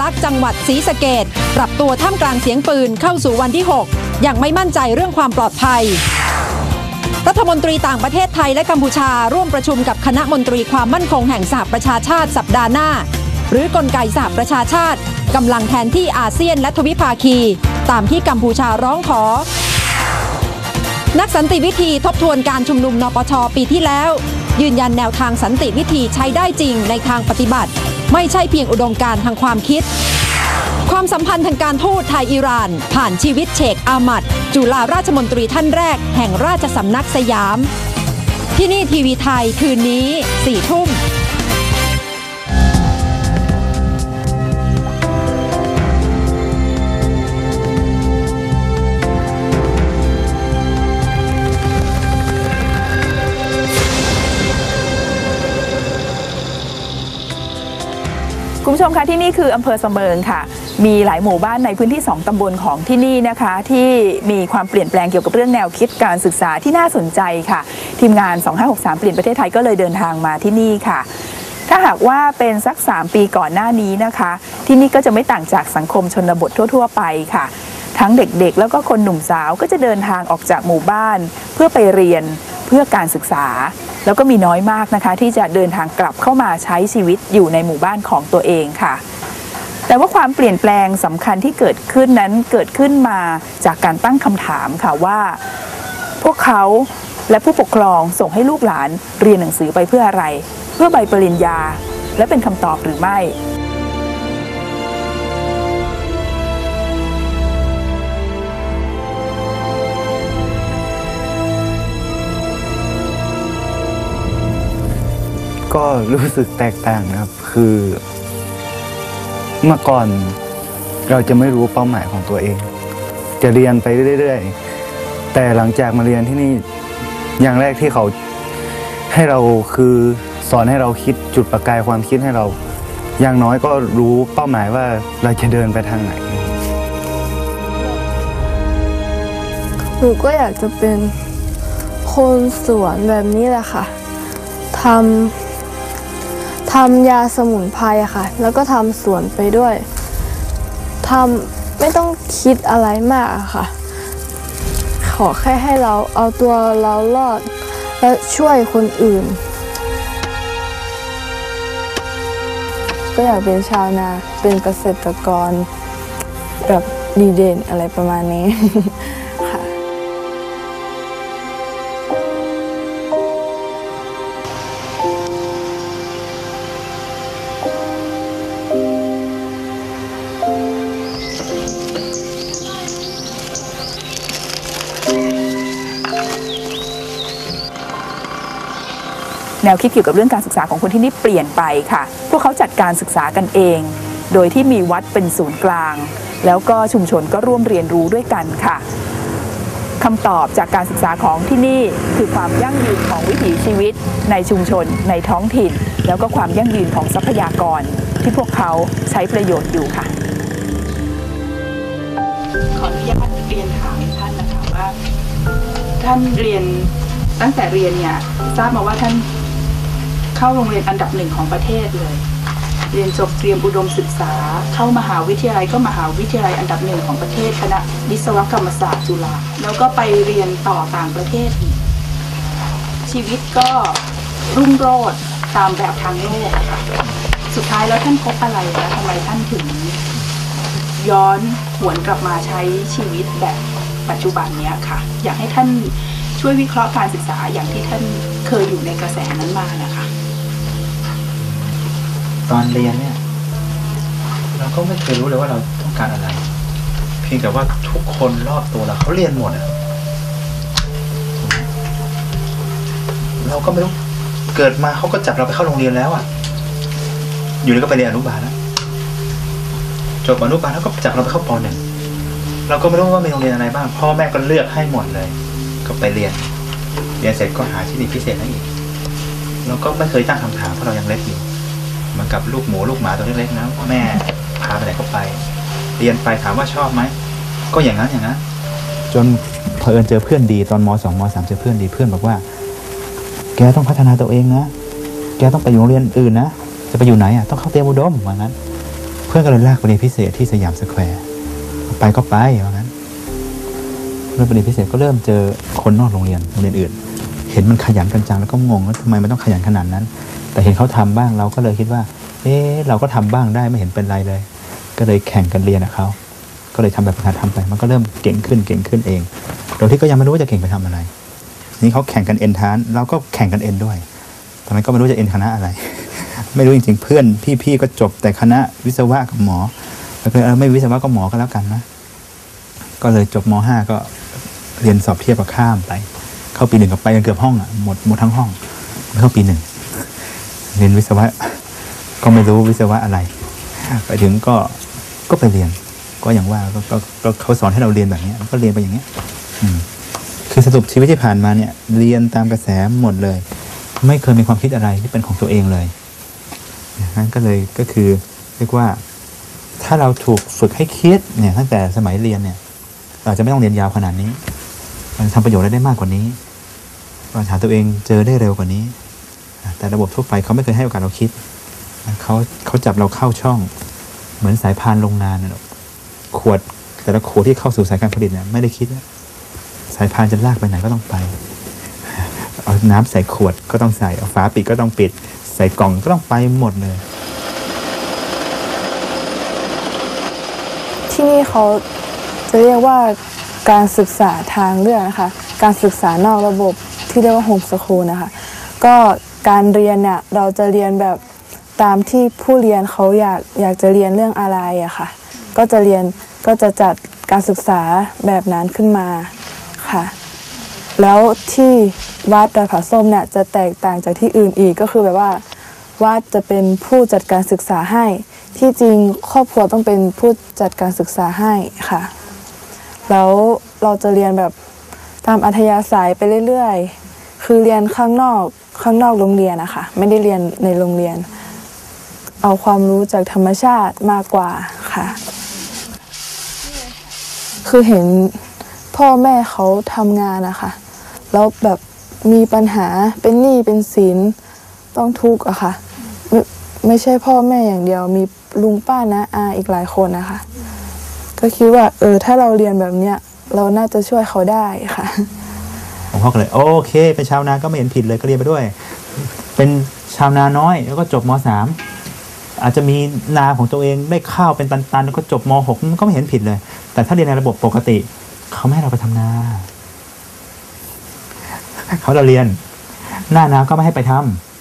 ลักษณ์จังหวัดศรีสะเกดปรับตัวท่ามกลางเสียงปืนเข้าสู่วันที่ 6 อย่างไม่มั่นใจเรื่องความปลอดภัย รัฐมนตรีต่างประเทศไทยและกัมพูชาร่วมประชุมกับคณะมนตรีความมั่นคงแห่งสหประชาชาติสัปดาห์หน้า หรือกลไกสหประชาชาติกำลังแทนที่อาเซียนและทวิภาคี ตามที่กัมพูชาร้องขอ นักสันติวิธีทบทวนการชุมนุมนปชปีที่แล้ว ยืนยันแนวทางสันติวิธีใช้ได้จริงในทางปฏิบัติ ไม่ใช่เพียงอุดมการทางความคิด ความสัมพันธ์ทางการทูตไทยอิหร่าน ผ่านชีวิตเชคอามัดจุฬาราชมนตรีท่านแรก แห่งราชสำนักสยาม ที่นี่ทีวีไทยคืนนี้สี่ทุ่ม คุณผู้ชมคะที่นี่คืออำเภอสำเบิงค่ะ มีหลายหมู่บ้านในพื้นที่ 2 ตำบลของที่นี่นะคะ ที่มีความเปลี่ยนแปลงเกี่ยวกับเรื่องแนวคิดการศึกษาที่น่าสนใจค่ะ ทีมงาน 2563 เปลี่ยนประเทศไทยก็เลยเดินทางมาที่นี่ค่ะ ถ้าหากว่าเป็นสัก 3 ปีก่อนหน้านี้นะคะ ที่นี่ก็จะไม่ต่างจากสังคมชนบททั่ว ๆ ไปค่ะ ทั้งเด็กๆ แล้วก็คนหนุ่มสาวก็จะเดินทางออกจากหมู่บ้าน เพื่อไปเรียน เพื่อการศึกษา แล้วก็มีน้อยมากนะคะ ที่จะเดินทางกลับเข้ามาใช้ชีวิตอยู่ในหมู่บ้านของตัวเองค่ะ แต่ว่าความเปลี่ยนแปลงสำคัญที่เกิดขึ้นนั้นเกิดขึ้นมาจากการตั้งคำถามค่ะว่า พวกเขาและผู้ปกครองส่งให้ลูกหลานเรียนหนังสือไปเพื่ออะไร เพื่อใบปริญญา และเป็นคำตอบหรือไม่ ก็รู้สึกแตกต่างนะครับ คือ เมื่อก่อนเราจะไม่รู้เป้าหมายของตัวเอง จะเรียนไปเรื่อยๆ แต่หลังจากมาเรียนที่นี่อย่างแรกที่เขาให้เราคือสอนให้เราคิดจุดประกายความคิดให้เรา อย่างน้อยก็รู้เป้าหมายว่าเราจะเดินไปทางไหน หนูก็อยากจะเป็นคนสวนแบบนี้แหละค่ะทำ ทำยาสมุนไพรค่ะ แล้วก็ทำสวนไปด้วยทำไม่ต้องคิดอะไรมากค่ะ ขอแค่ให้เราเอาตัวเรารอด และช่วยคนอื่น ก็อยากเป็นชาวนา เป็นเกษตรกร แบบดีเด่นอะไรประมาณนี้ แนวคิดเกี่ยวกับเรื่องการศึกษาของคนที่นี่เปลี่ยนไปค่ะ พวกเขาจัดการศึกษากันเอง โดยที่มีวัดเป็นศูนย์กลาง แล้วก็ชุมชนก็ร่วมเรียนรู้ด้วยกันค่ะคำตอบจากการศึกษาของที่นี่คือความยั่งยืนของวิถีชีวิต ในชุมชน ในท้องถิ่น แล้วก็ความยั่งยืนของทรัพยากร ที่พวกเขาใช้ประโยชน์อยู่ค่ะ ขออนุญาตเรียนถามท่านนะคะว่า ท่านเรียนตั้งแต่เรียนเนี่ยทราบมาว่าท่าน เข้าโรงเรียนอันดับหนึ่งของประเทศเลย เรียนจบเตรียมอุดมศึกษา เข้ามหาวิทยาลัยก็มหาวิทยาลัยอันดับหนึ่งของประเทศคณะวิศวกรรมศาสตร์จุฬาแล้วก็ไปเรียนต่อต่างประเทศอีกชีวิตก็รุ่งโรจน์ตามแบบทางโลกสุดท้ายแล้วท่านพบอะไรแล้วทำไมท่านถึง ย้อนหวนกลับมาใช้ชีวิตแบบปัจจุบันเนี้ยค่ะ อยากให้ท่านช่วยวิเคราะห์การศึกษาอย่างที่ท่านเคยอยู่ในกระแสนั้นมานะคะ ตอนเรียนเนี่ย เราก็ไม่เคยรู้เลยว่าเราต้องการอะไร เพียงแต่ว่าทุกคนรอบตัวเราเขาเรียนหมดอะเราก็ไม่รู้เกิดมาเขาก็จับเราไปเข้าโรงเรียนแล้วอะอยู่นี่ก็ไปเรียนอนุบาลแล้วจบอนุบาลแล้วก็จับเราไปเข้าปหนึ่งเราก็ไม่รู้ว่ามีโรงเรียนอะไรบ้าง พ่อแม่ก็เลือกให้หมดเลย ก็ไปเรียน เรียนเสร็จก็หาที่เรียนพิเศษให้อีกเราก็ไม่เคยตั้งคำถามเพราะเรายังเล็กอยู่ เหมือนกับลูกหมูลูกหมาตัวเล็กๆนะแม่พาไปไหนก็ไป เรียนไปถามว่าชอบไหมก็อย่างนั้นอย่างนั้นจนเผอิญเจอเพื่อนดีตอนมสองมสามเจอเพื่อนดีเพื่อนบอกว่า แกต้องพัฒนาตัวเองนะแกต้องไปอยู่โรงเรียนอื่นนะจะไปอยู่ไหนอะต้องเข้าเตรียมอุดมว่างั้น เพื่อนก็เลยลากไปเรียนพิเศษที่สยามสแควร์ไปก็ไปว่างั้นเริ่มไประเรียนพิเศษก็เริ่มเจอคนนอกโรงเรียนโรงเรียนอื่น เห็นมันขยันกันจังแล้วก็งงว่าทำไมมันต้องขยันขนาดนั้น แต่เห็นเขาทำบ้างเราก็เลยคิดว่า เอ๊เราก็ทำบ้างได้ไม่เห็นเป็นไรเลย ก็เลยแข่งกันเรียนกับเขาก็เลยทำแบบประกาศทำไป มันก็เริ่มเก่งขึ้นเก่งขึ้นเองโดยที่ก็ยังไม่รู้ว่าจะเก่งไปทำอะไร นี่เขาแข่งกันเอ็นทานเราก็แข่งกันเอ็นด้วยทำไมก็ไม่รู้จะเอ็นคณะอะไร ไม่รู้จริงๆเพื่อนพี่ๆก็จบแต่คณะวิศวะกับหมอแล้วก็ไม่วิศวะก็หมอก็แล้วกันนะก็เลยจบมห้าก็เรียนสอบเทียบกับข้ามไป เข้าปีหนึ่งกับไปกันเกือบห้องอะหมดหมดทั้งห้องเข้าปีหนึ่ง เรียนวิศวะ ก็ไม่รู้วิศวะอะไร ไปถึงก็ก็ไปเรียน ก็อย่างว่าก็ก็ก็เขาสอนให้เราเรียนแบบนี้ก็เรียนไปอย่างเงี้ยคือสรุปชีวิตที่ผ่านมาเนี่ย เรียนตามกระแสหมดเลย ไม่เคยมีความคิดอะไรที่เป็นของตัวเองเลยนั่นก็เลยก็คือเรียกว่าถ้าเราถูกฝึกให้คิดเนี่ยตั้งแต่สมัยเรียนเนี่ย เราจะไม่ต้องเรียนยาวขนาดนี้เราจะทำประโยชน์ได้มากกว่านี้เราหาตัวเองเจอได้เร็วกว่านี้ แต่ระบบทั่วไปเขาไม่เคยให้โอกาสเราคิดเขาเขาจับเราเข้าช่อง เหมือนสายพานโรงงานนะขวดแต่ละขวดที่เข้าสู่สายการผลิตเนี่ยไม่ได้คิดสายพานจะลากไปไหนก็ต้องไปเอาน้ำใส่ขวดก็ต้องใส่เอาฝาปิดก็ต้องปิด ใส่กล่องก็ต้องไปหมดเลย ที่นี่เขาจะเรียกว่าการศึกษาทางเลือกนะคะ การศึกษานอกระบบที่เรียกว่าโฮมสคูลนะคะ ก็ การเรียนเนี่ยเราจะเรียนแบบตามที่ผู้เรียนเขาอยากอยากจะเรียนเรื่องอะไรอะค่ะ ก็จะเรียนก็จะจัดการศึกษาแบบนั้นขึ้นมาค่ะ แล้วที่วัดดอยผาส้มเนี่ยจะแตกต่างจากที่อื่นอีกก็คือแบบว่าวัดจะเป็นผู้จัดการศึกษาให้ ที่จริงครอบครัวต้องเป็นผู้จัดการศึกษาให้ค่ะ แล้วเราจะเรียนแบบตามอัธยาศัยไปเรื่อยๆ คือเรียนข้างนอก ข้างนอกโรงเรียนนะคะไม่ได้เรียนในโรงเรียน เอาความรู้จากธรรมชาติมากกว่าค่ะ คือเห็นพ่อแม่เขาทำงานนะคะแล้วแบบมีปัญหาเป็นหนี้เป็นสินต้องทุกข์อะค่ะไม่ไม่ใช่พ่อแม่อย่างเดียว มีลุงป้านะอาอีกหลายคนนะคะ ก็คิดว่า เออ ถ้าเราเรียนแบบเนี้ย เราน่าจะช่วยเขาได้ค่ะ ผมพ่อก็เลย โอเค เป็นชาวนาก็ไม่เห็นผิดเลยก็เรียนไปด้วย เป็นชาวนาน้อย แล้วก็จบมสามอาจจะมีนาของตัวเองได้ข้าวเป็นตันๆแล้วก็จบมหกก็ไม่เห็นผิดเลย แต่ถ้าเรียนในระบบปกติ เขาไม่ให้เราไปทำนาเขาเราเรียน หน้านาก็ไม่ให้ไปท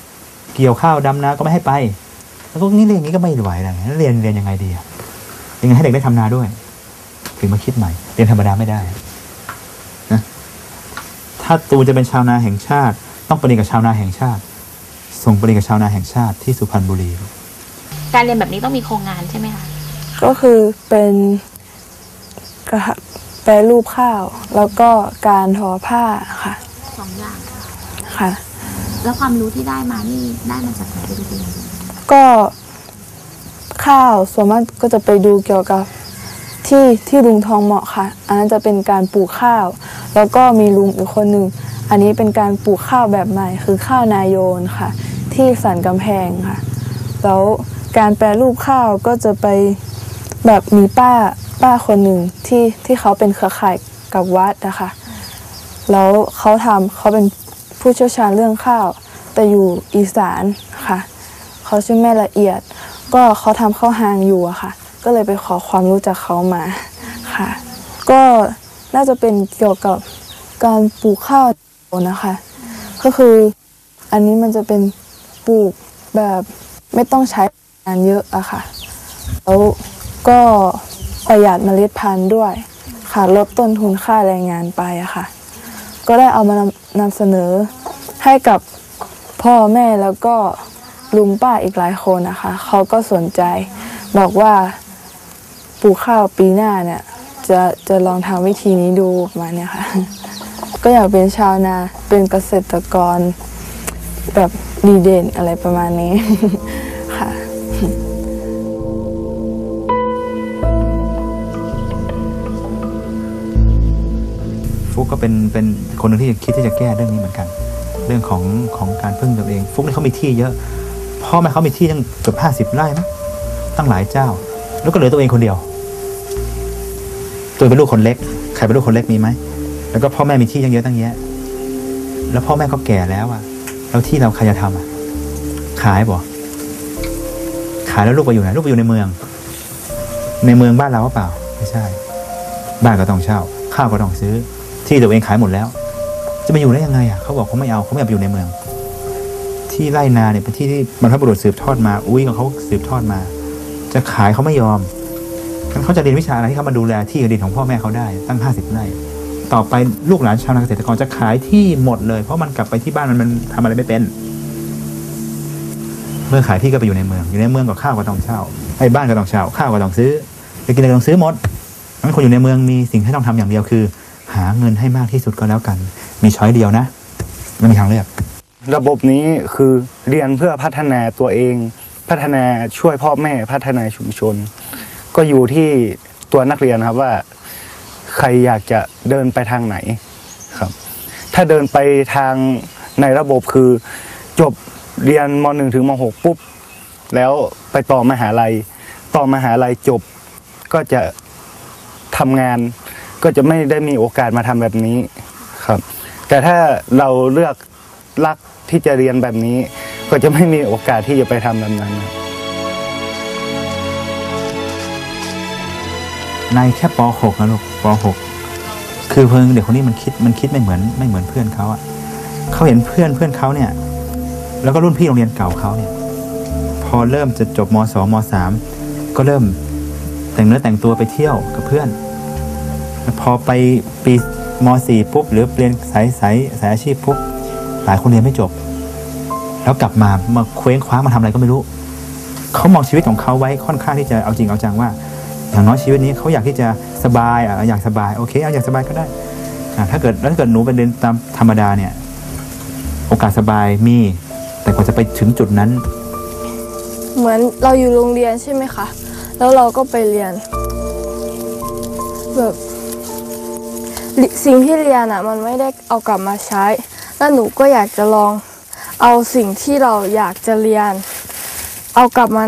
ำเกี่ยวข้าวดำนาก็ไม่ให้ไป แล้วก็นี่เรียนอย่างนี้ก็ไม่ไหวเลยแล้วเรียนเรียนยังไงดีอะยังไงให้เด็กได้ทำนาด้วย ถึงมาคิดใหม่ เรียนธรรมดาไม่ได้ ถ้าตูนจะเป็นชาวนาแห่งชาติ ต้องไปเรียนกับชาวนาแห่งชาติ ส่งไปเรียนกับชาวนาแห่งชาติที่สุพรรณบุรี การเรียนแบบนี้ต้องมีโครงงานใช่ไหมคะก็คือเป็นกระแปรรูปข้าว แล้วก็การทอผ้าค่ะสองอย่างค่ะ แล้วความรู้ที่ได้มานี่ได้มาจากไหนไปดูตัวอย่างก็ข้าวส่วนมากก็จะไปดูเกี่ยวกับที่ที่ลุงทองเหมาะค่ะ อันนั้นจะเป็นการปลูกข้าว แล้วก็มีลุงอีกคนหนึ่ง อันนี้เป็นการปลูกข้าวแบบใหม่ คือข้าวนายโยนค่ะ ที่สันกำแพงค่ะ แล้วการแปรรูปข้าวก็จะไปแบบมีป้าป้าคนหนึ่งที่ที่เขาเป็นเครือข่ายกับวัดนะคะ แล้วเขาทำเขาเป็นผู้เชี่ยวชาญเรื่องข้าว แต่อยู่อีสานค่ะ เขาชื่อแม่ละเอียด ก็เขาทำข้าวหางอยู่อะค่ะ ก็เลยไปขอความรู้จากเขามาค่ะ ก็ น่าจะเป็นเกี่ยวกับการปลูกข้าวนะคะ ก็คืออันนี้มันจะเป็นปลูกแบบไม่ต้องใช้งานเยอะอะค่ะแล้วก็ประหยัดเมล็ดพันธุ์ด้วยค่ะลดต้นทุนค่าแรงงานไปอะค่ะ ก็ได้เอามานำนำเสนอให้กับพ่อแม่แล้วก็ลุงป้าอีกหลายคนนะคะ เขาก็สนใจบอกว่าปลูกข้าวปีหน้าเนี่ย จะจะลองทำวิธีนี้ดูมาเนี้ยค่ะ ก็อยากเป็นชาวนาเป็นเกษตรกร แบบดีเด่นอะไรประมาณนี้ค่ะฟุกก็เป็นเป็นคนหนึ่งที่คิดที่จะแก้เรื่องนี้เหมือนกัน เรื่องของของการพึ่งตัวเอง ฟุกนี่เขามีที่เยอะพ่อแม่เขามีที่ตั้งเกือบห้าสิบไร่มั้งตั้งหลายเจ้า แล้วก็เหลือตัวเองคนเดียว ตัวเป็นลูกคนเล็ก ใครเป็นลูกคนเล็กมีไหม แล้วก็พ่อแม่มีที่ยังเยอะตั้งแยอะ แล้วพ่อแม่ก็แก่แล้วอะแล้วที่เราใครจะทำอะขายบ่ขายแล้วลูกไปอยู่ไหน ลูกไปอยู่ในเมือง ในเมืองบ้านเราเปล่า ไม่ใช่ บ้านก็ต้องเช่า ข้าวก็ต้องซื้อ ที่ตัวเองขายหมดแล้ว จะมาอยู่ได้ยังไงอะเขาบอกเขาไม่เอาเขาไม่อยากไปอยู่ในเมือง ที่ไร่นาเนี่ยเป็นที่ที่บรรพบุรุษสืบทอดมา อุ้ยของเขาสืบทอดมา จะขายเขาไม่ยอม เขาจะเรียนวิชาอะไรที่เขามาดูแลที่ดินของพ่อแม่เขาได้ตั้งห้าสิบไร่ต่อไปลูกหลานชาวนาเกษตรกรจะขายที่หมดเลย เพราะมันกลับไปที่บ้านมันมันทำอะไรไม่เป็น เมื่อขายที่ก็ไปอยู่ในเมือง อยู่ในเมืองก็ข้าวก็ต้องเช่าไอ้บ้านก็ต้องเช่าข้าวก็ต้องซื้อจะกินอะไรก็ต้องซื้อหมดงั้นคนอยู่ในเมืองมีสิ่งที่ต้องทำอย่างเดียวคือ หาเงินให้มากที่สุดก็แล้วกัน มีช้อยเดียวนะไม่มีทางเลือกระบบนี้คือเรียนเพื่อพัฒนาตัวเอง พัฒนาช่วยพ่อแม่พัฒนาชุมชน ก็อยู่ที่ตัวนักเรียนครับว่าใครอยากจะเดินไปทางไหนครับ ถ้าเดินไปทางในระบบคือจบเรียนม .1 ถึงม .6 ปุ๊บ แล้วไปต่อมหาลัย ต่อมหาลัยจบก็จะทำงาน ก็จะไม่ได้มีโอกาสมาทำแบบนี้ครับ แต่ถ้าเราเลือกรักที่จะเรียนแบบนี้ ก็จะไม่มีโอกาสที่จะไปทำแบบนั้นครับ ในแค่ป .6 นะลูกป .6 คือเพิ่งเด็กคนนี้มันคิดมันคิดไม่เหมือนไม่เหมือนเพื่อนเขาอะเขาเห็นเพื่อนเพื่อนเขาเนี่ย แล้วก็รุ่นพี่โรงเรียนเก่าเขาเนี่ย พอเริ่มจะจบม .2 ม .3 ก็เริ่มแต่งเนื้อแต่งตัวไปเที่ยวกับเพื่อน พอไปปีม .4 ปุ๊บ หรือเรียนสายสายสายอาชีพปุ๊บหลายคนเรียนไม่จบ แล้วกลับมามาเคว้งคว้างมาทำอะไรก็ไม่รู้ เขามองชีวิตของเขาไว้ค่อนข้างที่จะเอาจริงเอาจังว่า อย่างน้อยชีวิตนี้เขาอยากที่จะสบายอะอยากสบายโอเคเอาอยากสบายก็ได้ถ้าเกิดแล้วถ้าเกิดหนูไปเดินตามธรรมดาเนี่ย โอกาสสบายมี แต่กว่าจะไปถึงจุดนั้น เหมือนเราอยู่โรงเรียนใช่ไหมคะ แล้วเราก็ไปเรียนแบบสิ่งที่เรียนอะ มันไม่ได้เอากลับมาใช้ แล้วหนูก็อยากจะลองเอาสิ่งที่เราอยากจะเรียน เอากลับมา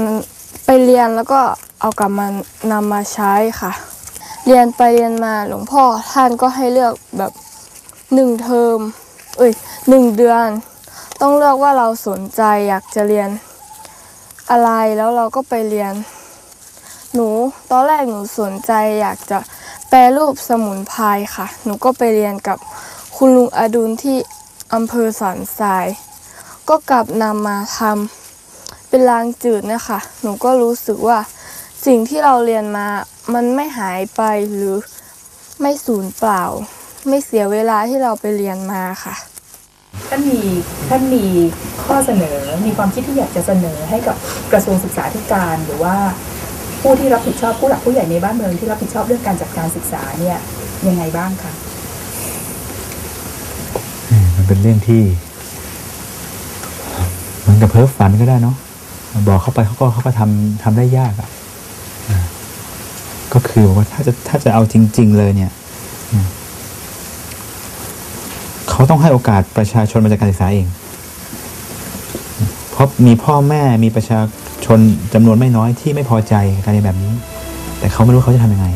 ไปเรียนแล้วก็ เอากลับมานำมาใช้ค่ะ เรียนไปเรียนมาหลวงพ่อท่านก็ให้เลือกแบบหนึ่งเทอม เอ้ยหนึ่งเดือน ต้องเลือกว่าเราสนใจอยากจะเรียนอะไรแล้วเราก็ไปเรียน หนูตอนแรกหนูสนใจอยากจะแปรรูปสมุนไพรค่ะ หนูก็ไปเรียนกับคุณลุงอดุลที่อำเภอสันทราย ก็กลับนำมาทำเป็นลางจืดนะคะ หนูก็รู้สึกว่า สิ่งที่เราเรียนมา มันไม่หายไปหรือไม่สูญเปล่า ไม่เสียเวลาที่เราไปเรียนมาค่ะ ท่านมีท่านมีข้อเสนอมีความคิดที่อยากจะเสนอให้กับกระทรวงศึกษาธิการหรือว่า ผู้ที่รับผิดชอบผู้หลักผู้ใหญ่ในบ้านเมืองที่รับผิดชอบเรื่องการจัดการศึกษาเนี่ยยังไงบ้างคะมันเป็นเรื่องที่เหมันกับเพ้อฝันก็ได้เนาะบอกเขาไปเขาก็เขาก็ทำทำได้ยากอะ่ะอ่า ก็คือบอกว่าถ้าจะถ้าจะเอาจริง ๆ เลยเนี่ยเขาต้องให้โอกาสประชาชนมาจากการศึกษาเอง เพราะมีพ่อแม่มีประชาชนจำนวนไม่น้อยที่ไม่พอใจการเรียนแบบนี้ แต่เขาไม่รู้เขาจะทำยังไง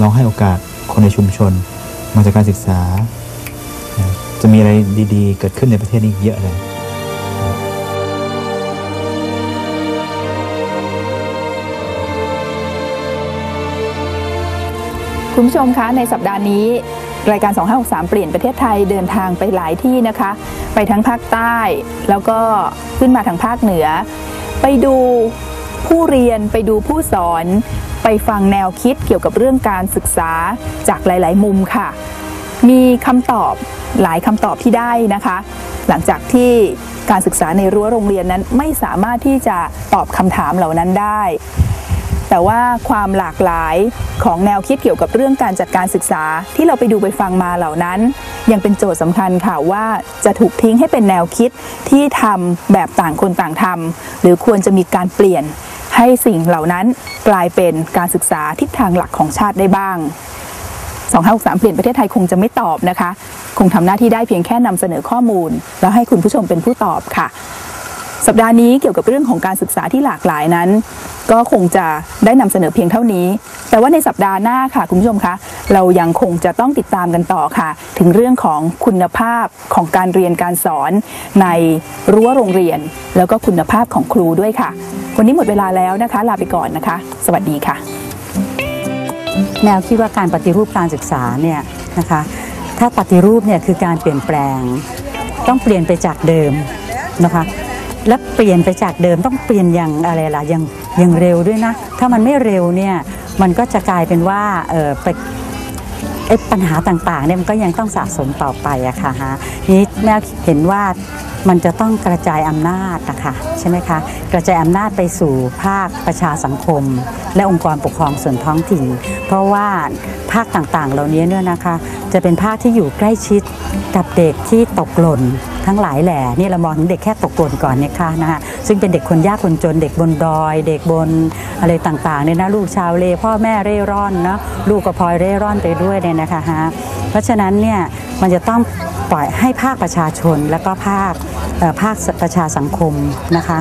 ลองให้โอกาสคนในชุมชน มาจากการศึกษา จะมีอะไรดี ๆ เกิดขึ้นในประเทศนี้อีกเยอะเลย คุณผู้ชมคะในสัปดาห์นี้ รายการ 2563 เปลี่ยนประเทศไทยเดินทางไปหลายที่นะคะ ไปทั้งภาคใต้แล้วก็ขึ้นมาทางภาคเหนือ ไปดูผู้เรียนไปดูผู้สอน ไปฟังแนวคิดเกี่ยวกับเรื่องการศึกษาจากหลาย ๆ มุมค่ะ มีคำตอบหลายคำตอบที่ได้นะคะ หลังจากที่การศึกษาในรั้วโรงเรียนนั้นไม่สามารถที่จะตอบคำถามเหล่านั้นได้ แต่ว่าความหลากหลายของแนวคิดเกี่ยวกับเรื่องการจัดการศึกษาที่เราไปดูไปฟังมาเหล่านั้น ยังเป็นโจทย์สำคัญค่ะว่าจะถูกทิ้งให้เป็นแนวคิดที่ทำแบบต่างคนต่างทำหรือควรจะมีการเปลี่ยนให้สิ่งเหล่านั้นกลายเป็นการศึกษาทิศทางหลักของชาติได้บ้าง2563เปลี่ยนประเทศไทยคงจะไม่ตอบนะคะ คงทำหน้าที่ได้เพียงแค่นำเสนอข้อมูล แล้วให้คุณผู้ชมเป็นผู้ตอบค่ะ สัปดาห์นี้เกี่ยวกับเรื่องของการศึกษาที่หลากหลายนั้น ก็คงจะได้นำเสนอเพียงเท่านี้ แต่ว่าในสัปดาห์หน้าค่ะคุณผู้ชมคะเรายังคงจะต้องติดตามกันต่อค่ะ ถึงเรื่องของคุณภาพของการเรียนการสอนในรั้วโรงเรียน แล้วก็คุณภาพของครูด้วยค่ะ วันนี้หมดเวลาแล้วนะคะ ลาไปก่อนนะคะ สวัสดีค่ะ แนวคิดว่าการปฏิรูปการศึกษาเนี่ยนะคะ ถ้าปฏิรูปเนี่ยคือการเปลี่ยนแปลง ต้องเปลี่ยนไปจากเดิมนะคะและเปลี่ยนไปจากเดิมต้องเปลี่ยนอย่างอะไรล่ะอย่าง ยังเร็วด้วยนะ ถ้ามันไม่เร็วเนี่ยมันก็จะกลายเป็นว่าเออไปปัญหาต่างๆเนี่ยมันก็ยังต้องสะสมต่อไปอะค่ะฮะนี้แม่เห็นว่า มันจะต้องกระจายอำนาจนะคะใช่ไหมคะกระจายอำนาจไปสู่ภาคประชาสังคม และองค์กรปกครองส่วนท้องถิ่น เพราะว่าภาคต่างๆ เหล่านี้เนี่ยนะคะจะเป็นภาคที่อยู่ใกล้ชิดกับเด็กที่ตกหล่นทั้งหลายแหล่นี่เรามองถึงเด็กแค่ตกหล่นก่อนเนี่ยค่ะนะคะซึ่งเป็นเด็กคนยากคนจนเด็กบนดอย เด็กบนอะไรต่างๆเนี่ยนะลูกชาวเลพ่อแม่เร่ร่อนเนาะลูกก็พลอยเร่ร่อนไปด้วยเนี่ยนะคะฮะเพราะฉะนั้นเนี่ยมันจะต้อง ปล่อยให้ภาคประชาชน และก็ภาคภาคประชาสังคมนะคะ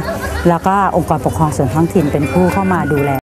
แล้วก็องค์กรปกครองส่วนท้องถิ่นเป็นผู้เข้ามาดูแล